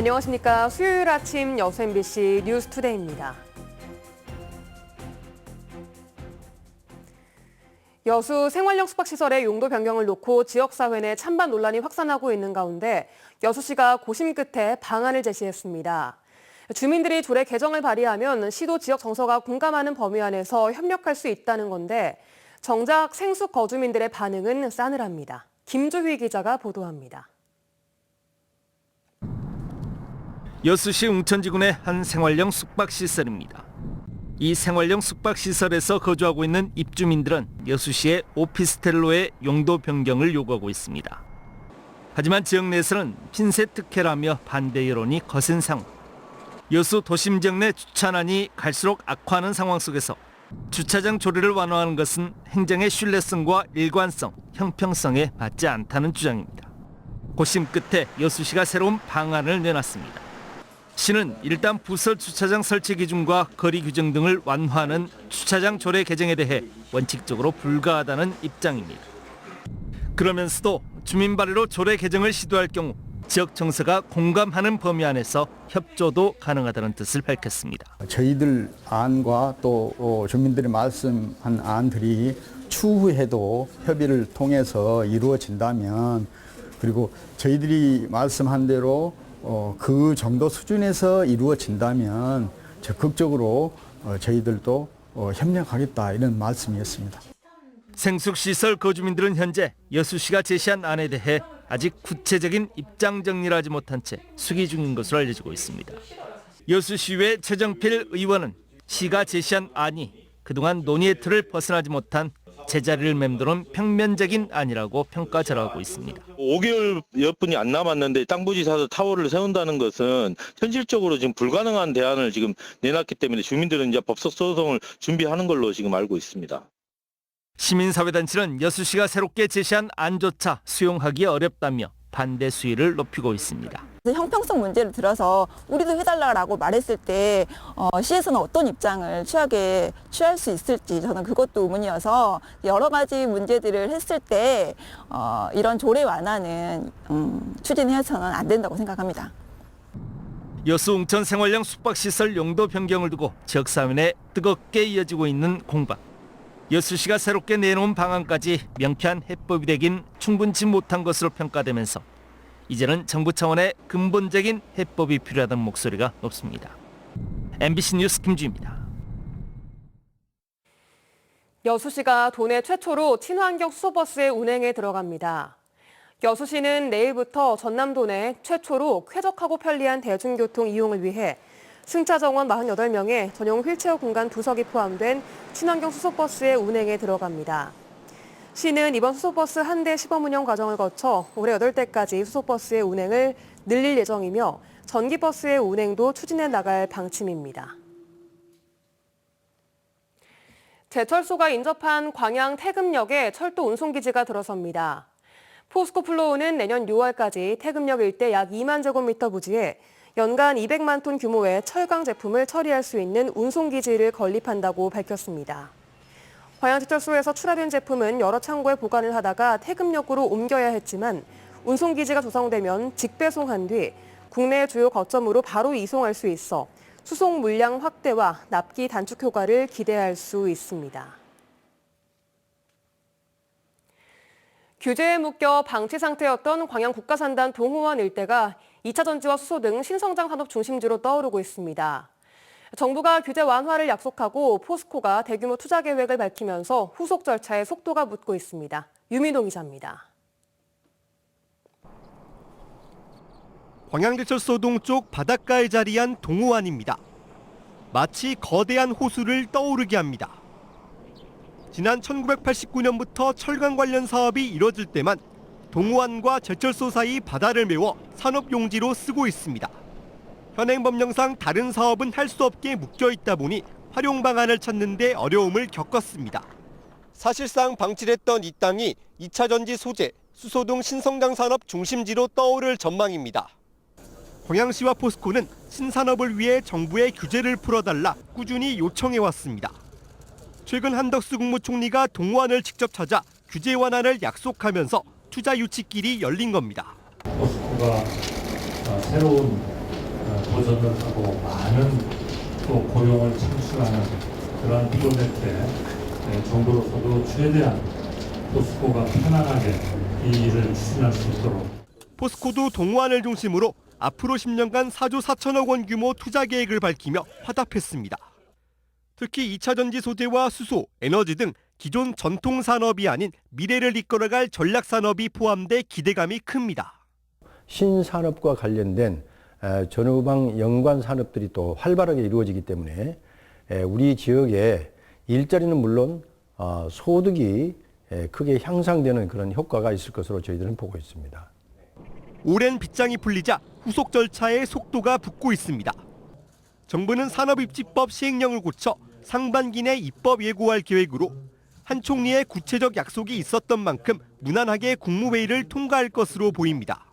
안녕하십니까. 수요일 아침 여수 MBC 뉴스투데이입니다. 여수 생활형 숙박시설의 용도 변경을 놓고 지역사회 내 찬반 논란이 확산하고 있는 가운데 여수시가 고심 끝에 방안을 제시했습니다. 주민들이 조례 개정을 발의하면 시도 지역 정서가 공감하는 범위 안에서 협력할 수 있다는 건데 정작 생숙 거주민들의 반응은 싸늘합니다. 김조휘 기자가 보도합니다. 여수시 웅천지군의 한 생활형 숙박시설입니다. 이 생활형 숙박시설에서 거주하고 있는 입주민들은 여수시의 오피스텔로의 용도 변경을 요구하고 있습니다. 하지만 지역 내에서는 핀셋 특혜라며 반대 여론이 거센 상황. 여수 도심 지역 내 주차난이 갈수록 악화하는 상황 속에서 주차장 조례를 완화하는 것은 행정의 신뢰성과 일관성, 형평성에 맞지 않다는 주장입니다. 고심 끝에 여수시가 새로운 방안을 내놨습니다. 시는 일단 부설 주차장 설치 기준과 거리 규정 등을 완화하는 주차장 조례 개정에 대해 원칙적으로 불가하다는 입장입니다. 그러면서도 주민 발의로 조례 개정을 시도할 경우 지역 정서가 공감하는 범위 안에서 협조도 가능하다는 뜻을 밝혔습니다. 저희들 안과 또 어, 주민들이 말씀한 안들이 추후에도 협의를 통해서 이루어진다면 그리고 저희들이 말씀한 대로 어, 그 정도 수준에서 이루어진다면 적극적으로 어, 저희들도 어, 협력하겠다 이런 말씀이었습니다. 생숙시설 거주민들은 현재 여수시가 제시한 안에 대해 아직 구체적인 입장 정리를 하지 못한 채 수기 중인 것으로 알려지고 있습니다. 여수시의 최정필 의원은 시가 제시한 안이 그동안 논의의 틀을 벗어나지 못한 제자리를 맴도는 평면적인 안이라고 평가절하고 있습니다. 5개월 여뿐이 안 남았는데 땅 부지 사서 타워를 세운다는 것은 현실적으로 지금 불가능한 대안을 지금 내놨기 때문에 주민들은 이제 법적 소송을 준비하는 걸로 지금 알고 있습니다. 시민사회단체는 여수시가 새롭게 제시한 안조차 수용하기 어렵다며 반대 수위를 높이고 있습니다. 형평성 문제를 들어서 우리도 해달라고 말했을 때 어, 시에서는 어떤 입장을 취하게 취할 수 있을지 저는 그것도 의문이어서 여러 가지 문제들을 했을 때 어, 이런 조례 완화는 음, 추진해서는 안 된다고 생각합니다. 여수 웅천 생활형 숙박시설 용도 변경을 두고 지역사회 내 뜨겁게 이어지고 있는 공방. 여수시가 새롭게 내놓은 방안까지 명쾌한 해법이 되긴 충분치 못한 것으로 평가되면서 이제는 정부 차원의 근본적인 해법이 필요하다는 목소리가 높습니다. MBC 뉴스 김주입니다. 여수시가 도내 최초로 친환경 수소버스의 운행에 들어갑니다. 여수시는 내일부터 전남도 내 최초로 쾌적하고 편리한 대중교통 이용을 위해 승차 정원 48명의 전용 휠체어 공간 두석이 포함된 친환경 수소버스의 운행에 들어갑니다. 시는 이번 수소버스 한 대 시범 운영 과정을 거쳐 올해 8대까지 수소버스의 운행을 늘릴 예정이며 전기버스의 운행도 추진해 나갈 방침입니다. 제철소가 인접한 광양 태금역에 철도 운송기지가 들어섭니다. 포스코 플로우는 내년 6월까지 태금역 일대 약 2만 제곱미터 부지에 연간 200만 톤 규모의 철강 제품을 처리할 수 있는 운송기지를 건립한다고 밝혔습니다. 광양제철소에서 출하된 제품은 여러 창고에 보관을 하다가 태금역으로 옮겨야 했지만 운송기지가 조성되면 직배송한 뒤 국내 주요 거점으로 바로 이송할 수 있어 수송 물량 확대와 납기 단축 효과를 기대할 수 있습니다. 규제에 묶여 방치 상태였던 광양 국가산단 동호원 일대가 2차 전지와 수소 등 신성장 산업 중심지로 떠오르고 있습니다. 정부가 규제 완화를 약속하고 포스코가 대규모 투자 계획을 밝히면서 후속 절차에 속도가 붙고 있습니다. 유민동 기자입니다. 광양제철소 동쪽 바닷가에 자리한 동호안입니다. 마치 거대한 호수를 떠오르게 합니다. 지난 1989년부터 철강 관련 사업이 이뤄질 때만 동호안과 제철소 사이 바다를 메워 산업용지로 쓰고 있습니다. 현행 법령상 다른 사업은 할 수 없게 묶여 있다 보니 활용 방안을 찾는 데 어려움을 겪었습니다. 사실상 방치됐던 이 땅이 2차 전지 소재, 수소 등 신성장 산업 중심지로 떠오를 전망입니다. 광양시와 포스코는 신산업을 위해 정부의 규제를 풀어달라 꾸준히 요청해 왔습니다. 최근 한덕수 국무총리가 동호안을 직접 찾아 규제 완화를 약속하면서 투자 유치길이 열린 겁니다. 포스코가 어, 새로운 어, 도전을 하고 많은 또 고용을 창출하는 그러한 프로젝트에 네, 정부로서도 최대한 포스코가 편안하게 이 일을 추진할 수 있도록 포스코도 동호안을 중심으로 앞으로 10년간 4조 4천억 원 규모 투자 계획을 밝히며 화답했습니다. 특히 2차 전지 소재와 수소, 에너지 등 기존 전통 산업이 아닌 미래를 이끌어갈 전략 산업이 포함돼 기대감이 큽니다. 신산업과 관련된 에, 전후방 연관 산업들이 또 활발하게 이루어지기 때문에 에, 우리 지역의 일자리는 물론 어, 소득이 에, 크게 향상되는 그런 효과가 있을 것으로 저희들은 보고 있습니다. 오랜 빗장이 풀리자 후속 절차에 속도가 붙고 있습니다. 정부는 산업입지법 시행령을 고쳐 상반기 내 입법 예고할 계획으로 한 총리의 구체적 약속이 있었던 만큼 무난하게 국무회의를 통과할 것으로 보입니다.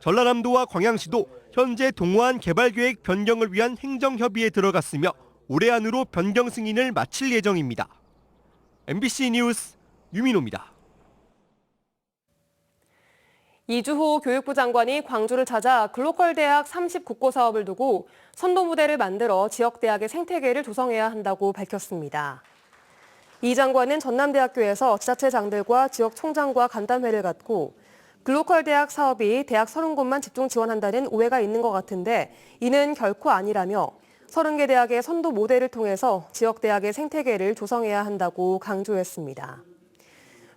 전라남도와 광양시도 현재 동호안 개발계획 변경을 위한 행정협의에 들어갔으며 올해 안으로 변경 승인을 마칠 예정입니다. MBC 뉴스 유민호입니다. 이주호 교육부 장관이 광주를 찾아 글로컬 대학 30 국고 사업을 두고 선도 모델을 만들어 지역 대학의 생태계를 조성해야 한다고 밝혔습니다. 이 장관은 전남대학교에서 지자체 장들과 지역 총장과 간담회를 갖고 글로컬 대학 사업이 대학 30곳만 집중 지원한다는 오해가 있는 것 같은데 이는 결코 아니라며 30개 대학의 선도 모델을 통해서 지역 대학의 생태계를 조성해야 한다고 강조했습니다.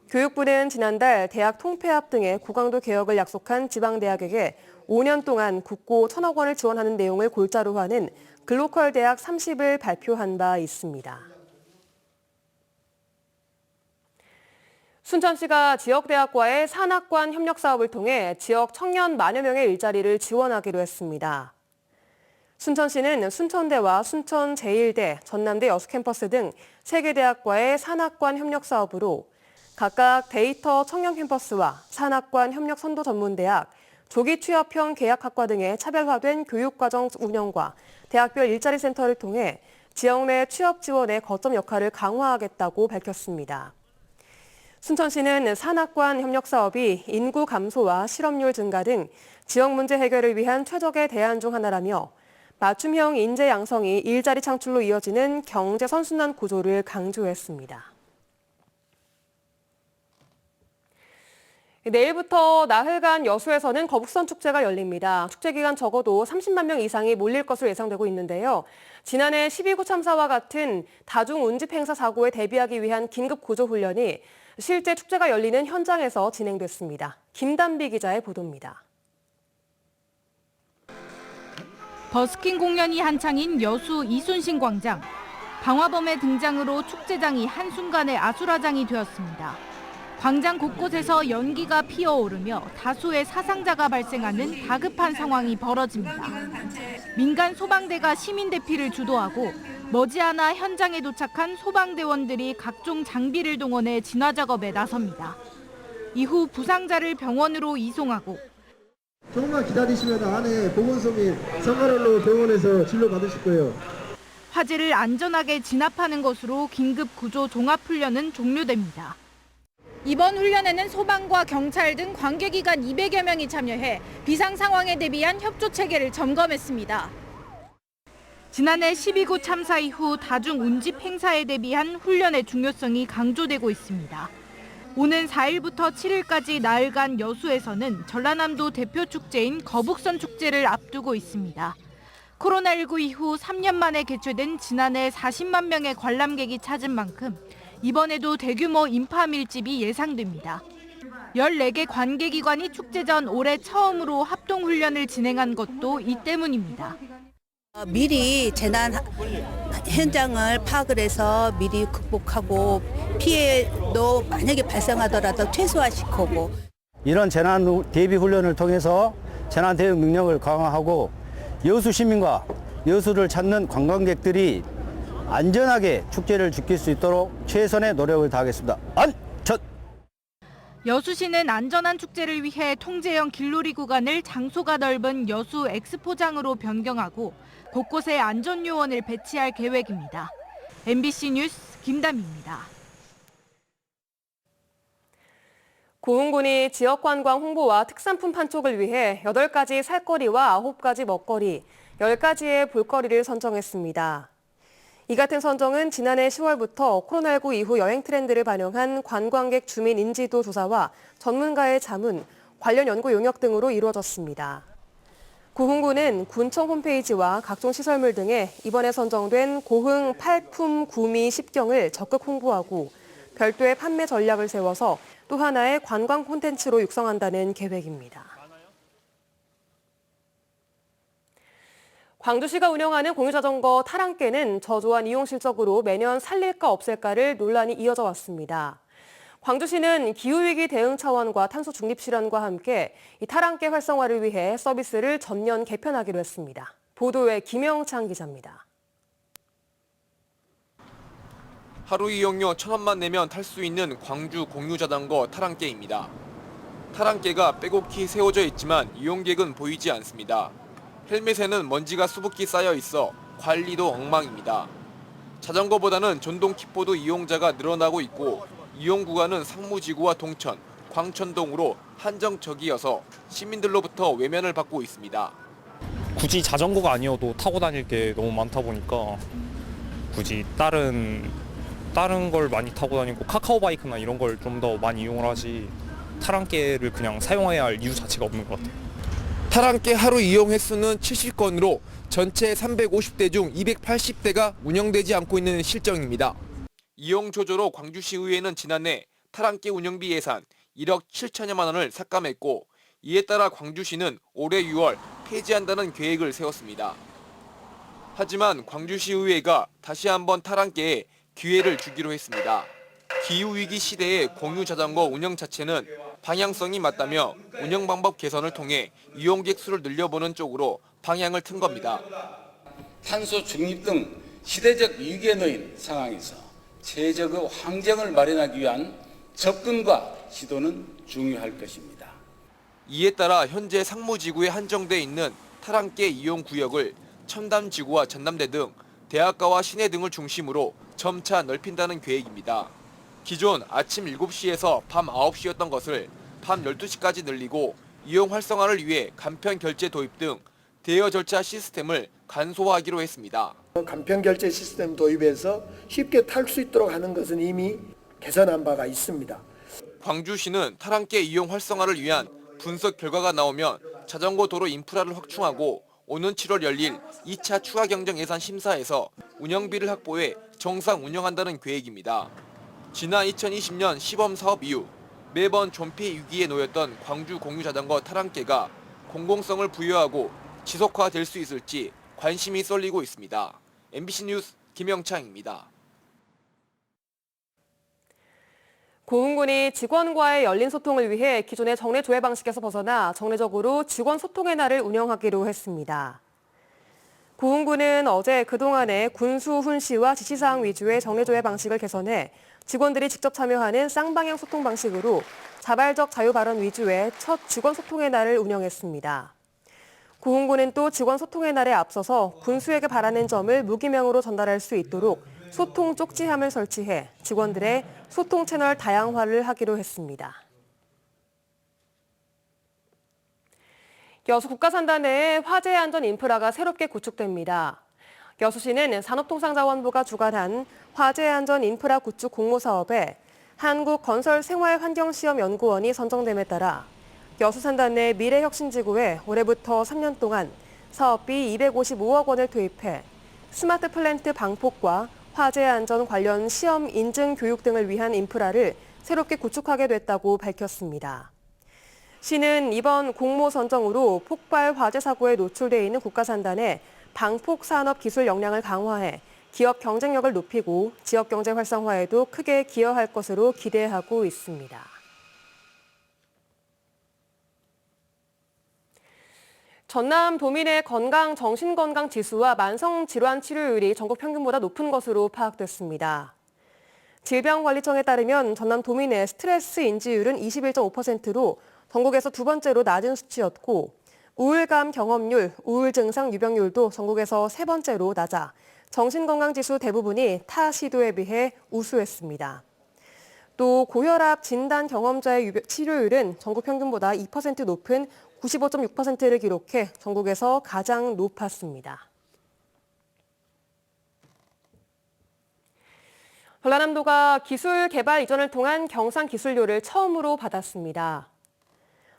교육부는 지난달 대학 통폐합 등의 고강도 개혁을 약속한 지방대학에게 5년 동안 국고 1천억 원을 지원하는 내용을 골자로 하는 글로컬 대학 30을 발표한 바 있습니다. 순천시가 지역대학과의 산학관 협력 사업을 통해 지역 청년 만여 명의 일자리를 지원하기로 했습니다. 순천시는 순천대와 순천제일대, 전남대 여수캠퍼스 등 3개 대학과의 산학관 협력 사업으로 각각 데이터 청년 캠퍼스와 산학관 협력 선도 전문대학, 조기 취업형 계약학과 등의 차별화된 교육과정 운영과 대학별 일자리 센터를 통해 지역 내 취업 지원의 거점 역할을 강화하겠다고 밝혔습니다. 순천시는 산학관 협력 사업이 인구 감소와 실업률 증가 등 지역 문제 해결을 위한 최적의 대안 중 하나라며 맞춤형 인재 양성이 일자리 창출로 이어지는 경제 선순환 구조를 강조했습니다. 내일부터 나흘간 여수에서는 거북선 축제가 열립니다. 축제 기간 적어도 30만 명 이상이 몰릴 것으로 예상되고 있는데요. 지난해 12구 참사와 같은 다중 운집 행사 사고에 대비하기 위한 긴급 구조 훈련이 실제 축제가 열리는 현장에서 진행됐습니다. 김단비 기자의 보도입니다. 버스킹 공연이 한창인 여수 이순신 광장. 방화범의 등장으로 축제장이 한순간에 아수라장이 되었습니다. 광장 곳곳에서 연기가 피어오르며 다수의 사상자가 발생하는 다급한 상황이 벌어집니다. 민간 소방대가 시민 대피를 주도하고 머지않아 현장에 도착한 소방대원들이 각종 장비를 동원해 진화 작업에 나섭니다. 이후 부상자를 병원으로 이송하고 조금만 기다리시면 안에 보건소 및 상가rol로 병원에서 진료 받으실 거예요. 화재를 안전하게 진압하는 것으로 긴급 구조 종합 훈련은 종료됩니다. 이번 훈련에는 소방과 경찰 등 관계기관 200여 명이 참여해 비상 상황에 대비한 협조 체계를 점검했습니다. 지난해 12구 참사 이후 다중 운집 행사에 대비한 훈련의 중요성이 강조되고 있습니다. 오는 4일부터 7일까지 나흘간 여수에서는 전라남도 대표 축제인 거북선 축제를 앞두고 있습니다. 코로나19 이후 3년 만에 개최된 지난해 40만 명의 관람객이 찾은 만큼 이번에도 대규모 인파 밀집이 예상됩니다. 14개 관계기관이 축제 전 올해 처음으로 합동훈련을 진행한 것도 이 때문입니다. 어, 미리 재난 현장을 파악을 해서 미리 극복하고 피해도 만약에 발생하더라도 최소화시키고 이런 재난 대비 훈련을 통해서 재난 대응 능력을 강화하고 여수 시민과 여수를 찾는 관광객들이 안전하게 축제를 지킬 수 있도록 최선의 노력을 다하겠습니다. 안전! 여수시는 안전한 축제를 위해 통제형 길놀이 구간을 장소가 넓은 여수 엑스포장으로 변경하고 곳곳에 안전 요원을 배치할 계획입니다. MBC 뉴스 김담입니다. 고흥군이 지역 관광 홍보와 특산품 판촉을 위해 8가지 살거리와 9가지 먹거리, 10가지의 볼거리를 선정했습니다. 이 같은 선정은 지난해 10월부터 코로나19 이후 여행 트렌드를 반영한 관광객 주민 인지도 조사와 전문가의 자문, 관련 연구 용역 등으로 이루어졌습니다. 고흥군은 군청 홈페이지와 각종 시설물 등에 이번에 선정된 고흥 팔품 구미 10경을 적극 홍보하고 별도의 판매 전략을 세워서 또 하나의 관광 콘텐츠로 육성한다는 계획입니다. 광주시가 운영하는 공유자전거 타랑깨는 저조한 이용 실적으로 매년 살릴까 없앨까를 논란이 이어져 왔습니다. 광주시는 기후위기 대응 차원과 탄소 중립 실현과 함께 이 타랑깨 활성화를 위해 서비스를 전면 개편하기로 했습니다. 보도에 김영창 기자입니다. 하루 이용료 천 원만 내면 탈 수 있는 광주 공유자전거 타랑깨입니다. 타랑깨가 빼곡히 세워져 있지만 이용객은 보이지 않습니다. 헬멧에는 먼지가 수북히 쌓여 있어 관리도 엉망입니다. 자전거보다는 전동 킥보드 이용자가 늘어나고 있고 이용 구간은 상무지구와 동천, 광천동으로 한정적이어서 시민들로부터 외면을 받고 있습니다. 굳이 자전거가 아니어도 타고 다닐 게 너무 많다 보니까 굳이 다른 다른 걸 많이 타고 다니고 카카오 바이크나 이런 걸 좀 더 많이 이용을 하지 타랑깨를 그냥 사용해야 할 이유 자체가 없는 것 같아요. 타랑깨 하루 이용 횟수는 70건으로 전체 350대 중 280대가 운영되지 않고 있는 실정입니다. 이용 조조로 광주시 의회는 지난해 타랑깨 운영비 예산 1억 7천여만 원을 삭감했고 이에 따라 광주시는 올해 6월 폐지한다는 계획을 세웠습니다. 하지만 광주시 의회가 다시 한번 타랑깨에 기회를 주기로 했습니다. 기후위기 시대의 공유 자전거 운영 자체는 방향성이 맞다며 운영 방법 개선을 통해 이용객 수를 늘려보는 쪽으로 방향을 튼 겁니다. 탄소 중립 등 시대적 위기에 놓인 상황에서 최적의 환경을 마련하기 위한 접근과 시도는 중요할 것입니다. 이에 따라 현재 상무지구에 한정돼 있는 타랑깨 이용 구역을 첨담지구와 전남대 등 대학가와 시내 등을 중심으로 점차 넓힌다는 계획입니다. 기존 아침 7시에서 밤 9시였던 것을 밤 12시까지 늘리고 이용 활성화를 위해 간편 결제 도입 등 대여 절차 시스템을 간소화하기로 했습니다. 간편 결제 시스템 도입해서 쉽게 탈 수 있도록 하는 것은 이미 개선한 바가 있습니다. 광주시는 타랑깨 이용 활성화를 위한 분석 결과가 나오면 자전거 도로 인프라를 확충하고 오는 7월 열릴 2차 추가 경정 예산 심사에서 운영비를 확보해 정상 운영한다는 계획입니다. 지난 2020년 시범 사업 이후 매번 존폐 위기에 놓였던 광주 공유자전거 타랑깨가 공공성을 부여하고 지속화될 수 있을지 관심이 쏠리고 있습니다. MBC 뉴스 김영창입니다. 고흥군이 직원과의 열린 소통을 위해 기존의 정례 조회 방식에서 벗어나 정례적으로 직원 소통의 날을 운영하기로 했습니다. 고흥군은 어제 그동안의 군수 훈시와 지시사항 위주의 정례 조회 방식을 개선해 직원들이 직접 참여하는 쌍방향 소통 방식으로 자발적 자유 발언 위주의 첫 직원 소통의 날을 운영했습니다. 고흥군은 또 직원 소통의 날에 앞서서 군수에게 바라는 점을 무기명으로 전달할 수 있도록 소통 쪽지함을 설치해 직원들의 소통 채널 다양화를 하기로 했습니다. 여수 국가산단 내에 화재 안전 인프라가 새롭게 구축됩니다. 여수시는 산업통상자원부가 주관한 화재 안전 인프라 구축 공모 사업에 한국건설생활환경시험연구원이 선정됨에 따라 여수산단 내 미래혁신지구에 올해부터 3년 동안 사업비 255억 원을 투입해 스마트 플랜트 방폭과 화재 안전 관련 시험 인증 교육 등을 위한 인프라를 새롭게 구축하게 됐다고 밝혔습니다. 시는 이번 공모 선정으로 폭발 화재 사고에 노출돼 있는 국가산단의 방폭 산업 기술 역량을 강화해 기업 경쟁력을 높이고 지역 경제 활성화에도 크게 기여할 것으로 기대하고 있습니다. 전남 도민의 건강 정신건강 지수와 만성 질환 치료율이 전국 평균보다 높은 것으로 파악됐습니다. 질병관리청에 따르면 전남 도민의 스트레스 인지율은 21.5%로 전국에서 두 번째로 낮은 수치였고 우울감 경험률, 우울 증상 유병률도 전국에서 세 번째로 낮아 정신건강지수 대부분이 타 시도에 비해 우수했습니다. 또 고혈압 진단 경험자의 치료율은 전국 평균보다 2% 높은 95.6%를 기록해 전국에서 가장 높았습니다. 전라남도가 기술 개발 이전을 통한 경상 기술료를 처음으로 받았습니다.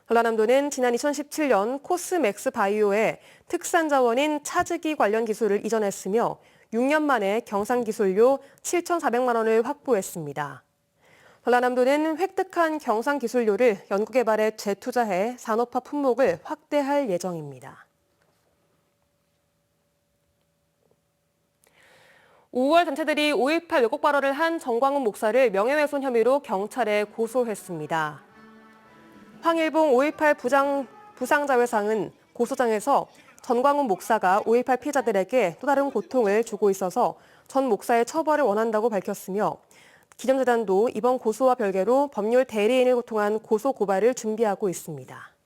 전라남도는 지난 2017년 코스맥스 바이오에 특산 자원인 차즈기 관련 기술을 이전했으며 6년 만에 경상 기술료 7,400만 원을 확보했습니다. 전라남도는 획득한 경상 기술료를 연구개발에 재투자해 산업화 품목을 확대할 예정입니다. 5월 단체들이 5.18 왜곡 발언을 한 정광훈 목사를 명예훼손 혐의로 경찰에 고소했습니다. 황일봉 5.18 부장, 부상자회상은 고소장에서 전광훈 목사가 5.18 피해자들에게 또 다른 고통을 주고 있어서 전 목사의 처벌을 원한다고 밝혔으며 기념재단도 이번 고소와 별개로 법률 대리인을 통한 고소 고발을 준비하고 있습니다.